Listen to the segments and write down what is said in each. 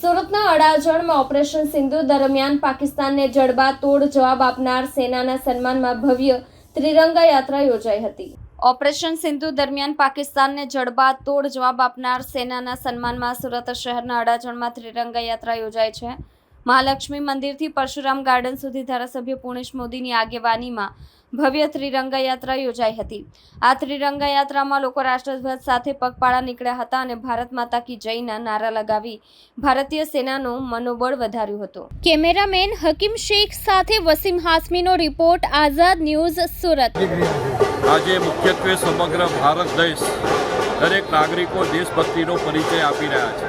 સુરતના અડાજણમાં ઓપરેશન સિંધુ દરમિયાન પાકિસ્તાનને જડબા તોડ જવાબ આપનાર સેનાના સન્માનમાં ભવ્ય ત્રિરંગા યાત્રા યોજાઈ હતી. ઓપરેશન સિંધુ દરમિયાન પાકિસ્તાનને જડબા તોડ જવાબ આપનાર સેનાના સન્માનમાં સુરત શહેરના અડાજણમાં ત્રિરંગા યાત્રા યોજાઈ છે. મહાલક્ષ્મી મંદિરથી પરશુરામ ગાર્ડન સુધી ધારાસભ્ય પુણેશ મોદીની આગેવાનીમાં ભવ્ય ત્રિરંગા યાત્રા યોજાઈ હતી. આ ત્રિરંગા યાત્રામાં લોકો રાષ્ટ્રધ્વજ સાથે પગપાળા નીકળ્યા હતા અને ભારત માતા કી જયના નારા લગાવી ભારતીય સેનાનું મનોબળ વધાર્યું હતું. કેમેરામેન હકીમ શેખ સાથે વસીમ હાસમીનો રિપોર્ટ આઝાદ ન્યૂઝ સુરત. આજે મુખ્યત્વે સમગ્ર ભારત દેશ દરેક નાગરિકો દેશભક્તિનો પરિચય આપી રહ્યા છે.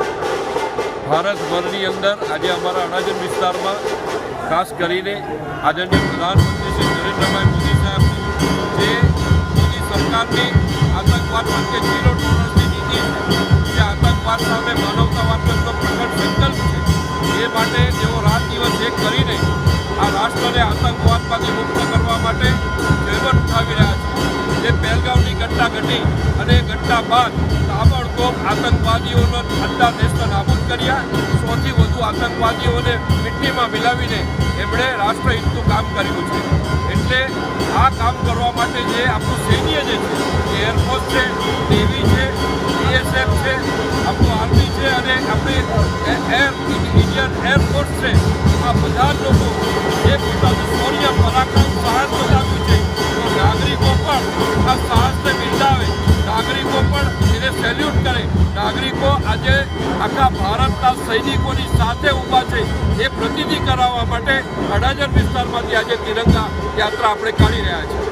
ભારતભરની અંદર આજે અમારા અડાજણ વિસ્તારમાં ખાસ કરીને આદરણીય પ્રધાનમંત્રી શ્રી નરેન્દ્રભાઈ મોદી જે મોદી સરકારની આતંકવાદ પ્રત્યે ઝીરો ટોલરન્સની નીતિ છે જે આતંકવાદ સામે માનવતાવાદનો એમનો પ્રગટ સંકલ્પ છે. એ માટે તેઓ રાત દિવસ એક કરીને આ રાષ્ટ્રને આતંકવાદમાંથી મુક્ત કરવા માટે જહેમત ઉઠાવી રહ્યા છે. જે પહેલગામની ઘટના ઘટી અને એ ઘટના બાદ તાબડતોબ આતંકવાદીઓનો ઠંડા દેશને નાબૂદ કર્યા. સૌથી વધુ આતંકવાદીઓને મિટ્ટીમાં મિલાવીને એમણે રાષ્ટ્રહિતનું કામ કર્યું છે. એટલે આ કામ કરવા માટે જે આપણું સૈન્ય જે છે એરફોર્સ છે નેવી છે બીએસએફ છે, આપણું આર્મી છે અને આપણી એર ઇન્ડિયન એરફોર્સ છે, આ બધા જ લોકો જે પોતાનું શૌર્ય પરાક્રમ સાહસ બતાવ્યું છે. તો નાગરિકો પણ આ સાહસને બિરદાવે. નાગરિકો પણ એને સેલ્યુટ કરે. નાગરિકો આજે આખા ભારતના સૈનિકોની સાથે ઊભા છે એ પ્રતિનિધિ કરાવવા માટે અડાજણ વિસ્તારમાંથી આજે તિરંગા યાત્રા આપણે કાઢી રહ્યા છીએ.